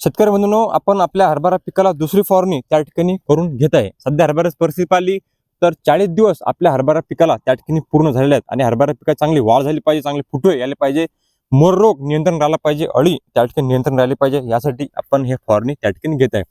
शेतकरी बंधूंनो आपण आपल्या हरभरा पिकाला दुसरी फवारणी त्या ठिकाणी करून घेत आहे. सध्या हरभऱ्याची परिस्थिती पाहिली तर चाळीस दिवस आपल्या हरभरा पिकाला त्या ठिकाणी पूर्ण झालेले आहेत आणि हरभरा पिकात चांगली वाढ झाली पाहिजे चांगले फुटवे यायला पाहिजे. मोर रोग नियंत्रण राहिला पाहिजे अळी त्या ठिकाणी नियंत्रण राहिले पाहिजे. यासाठी आपण हे फवारणी त्या ठिकाणी घेत आहे.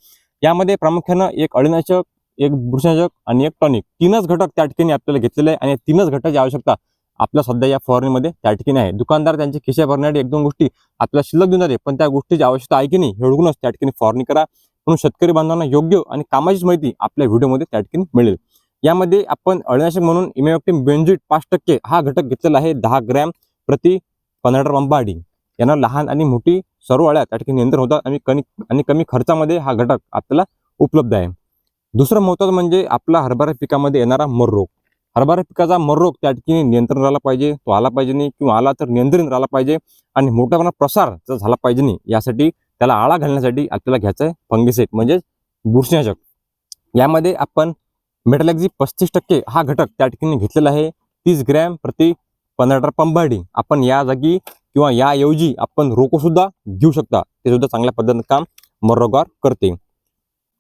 यामध्ये प्रामुख्यानं एक अळीनाशक एक बुरशीनाशक आणि एक टॉनिक. तीनच घटक त्या ठिकाणी आपल्याला घेतलेले आहे आणि तीनच घटकाची आवश्यकता आपल्या सध्या या फवारणीमध्ये त्या ठिकाणी आहे. दुकानदार त्यांचे खिशा भरण्यासाठी एक दोन गोष्टी आपल्याला शिल्लक देऊन जाते पण त्या गोष्टीची आवश्यकता आहे की नाही हे ओळखूनच त्या ठिकाणी फवारणी करा. म्हणून शेतकरी बांधवांना योग्य आणि कामाचीच माहिती आपल्या व्हिडिओमध्ये त्या ठिकाणी मिळेल. यामध्ये आपण अळनाशक म्हणून इमेक्टिम बेंजिट पाच टक्के हा घटक घेतलेला आहे दहा ग्रॅम प्रति पंधरा पंपाडी यांना लहान आणि मोठी सर्व अळ्या त्या ठिकाणी नियंत्रण होतात आणि कमी आणि कमी खर्चामध्ये हा घटक आपल्याला उपलब्ध आहे. दुसरं महत्त्वाचं म्हणजे आपला हरभरा पिकामध्ये येणारा मर रोग. हरभरा पिकाचा मर रोग त्या ठिकाणी नियंत्रण राहिला पाहिजे तो आला पाहिजे नाही किंवा आला तर नियंत्रण राहिला पाहिजे आणि मोठ्या प्रमाणात प्रसार जर झाला पाहिजे नाही. यासाठी त्याला आळा घालण्यासाठी आपल्याला घ्यायचं आहे फंगिसेट म्हणजेच बुरशीनाशक. यामध्ये आपण मेटलॅक्झी पस्तीस टक्के हा घटक त्या ठिकाणी घेतलेला आहे. तीस ग्रॅम प्रति पंधरा पंबाडी आपण या जागी किंवा याऐवजी आपण रोकोसुद्धा घेऊ शकता. ते सुद्धा चांगल्या पद्धतीनं काम मरोगार करते.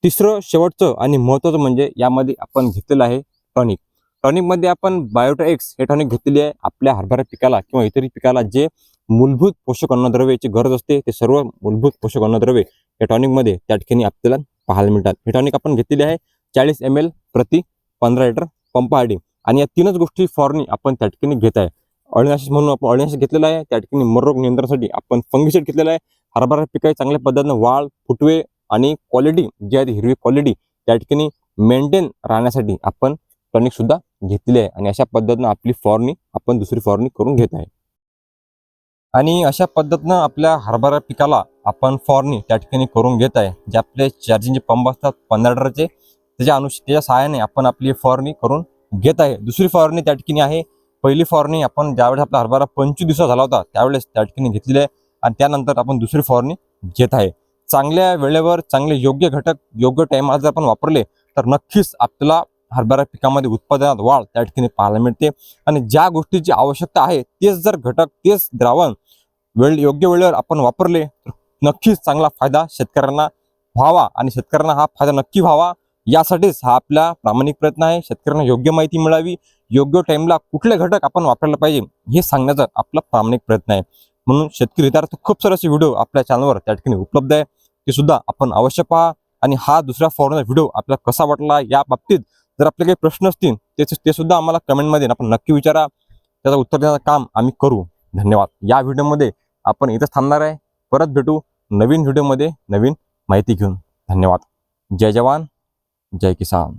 तिसरं शेवटचं आणि महत्त्वाचं म्हणजे यामध्ये आपण घेतलेलं आहे टॉनिक. टॉनिकमध्ये आपण बायोटॉएक्स हे टॉनिक घेतलेली आहे आपल्या हरभरा पिकाला किंवा इतर पिकाला जे मूलभूत पोषक अन्नद्रव्याची गरज असते ते सर्व मूलभूत पोषक अन्नद्रव्ये या टॉनिकमध्ये त्या ठिकाणी आपल्याला पाहायला मिळतात. हे टॉनिक आपण घेतलेले आहे चाळीस एम एल प्रति पंधरा लिटर पंपाआडी आणि या तीनच गोष्टी फॉरनी आपण त्या ठिकाणी घेत आहे. अळीनाशक म्हणून आपण अळीनाशक घेतलेलं आहे. त्या ठिकाणी मररोग नियंत्रणासाठी आपण फंगिसेट घेतलेलं आहे. हरभरा पिकाची चांगल्या पद्धतीनं वाळ फुटवे आणि क्वालिटी जी आहे हिरवी क्वालिटी त्या ठिकाणी मेंटेन राहण्यासाठी आपण टॉनिक सुद्धा घेतलेली आहे आणि अशा पद्धतीनं आपली फवारणी आपण दुसरी फवारणी करून घेत आहे. आणि अशा पद्धतीनं आपल्या हरभरा पिकाला आपण फवारणी त्या ठिकाणी करून घेत आहे. जे आपले चार्जिंगचे पंप असतात पंधरा लिटरचे त्याच्या अनुष त्याच्या सहाय्याने आपण आपली फवारणी करून घेत आहे. दुसरी फवारणी त्या ठिकाणी आहे. पहिली फवारणी आपण ज्यावेळेस आपला हरभरा पंचवीस दिवसा झाला होता त्यावेळेस त्या ठिकाणी घेतलेली आहे आणि त्यानंतर आपण दुसरी फवारणी घेत आहे. चांगल्या वेळेवर चांगले योग्य घटक योग्य टायमाला जर आपण वापरले तर नक्कीच आपल्याला हरभरा पिकामध्ये उत्पादनात वाढ त्या ठिकाणी पाहायला मिळते. आणि ज्या गोष्टीची आवश्यकता आहे तेच जर घटक तेच द्रावण वेळ योग्य वेळेवर आपण वापरले तर नक्कीच चांगला फायदा शेतकऱ्यांना व्हावा आणि शेतकऱ्यांना हा फायदा नक्की व्हावा. यासाठीच हा आपला प्रामाणिक प्रयत्न आहे. शेतकऱ्यांना योग्य माहिती मिळावी योग्य टाइमला कुठले घटक आपण वापरायला पाहिजे हे सांगण्याचा आपला प्रामाणिक प्रयत्न आहे. म्हणून शेतकरी हितार्थ खूप सारे असे व्हिडिओ आपल्या चॅनलवर त्या ठिकाणी उपलब्ध आहे. ते सुद्धा आपण अवश्य पहा. आणि हा दुसऱ्या फॉर्मचा व्हिडिओ आपल्याला कसा वाटला या बाबतीत जर आपले काही प्रश्न असतील त्याचे ते सुद्धा आम्हाला कमेंटमध्ये आपण नक्की विचारा. त्याचं उत्तर देण्याचं काम आम्ही करू. धन्यवाद. या व्हिडिओमध्ये आपण इथंच थांबणार आहे. परत भेटू नवीन व्हिडिओमध्ये नवीन माहिती घेऊन. धन्यवाद. जय जवान. जय किसान.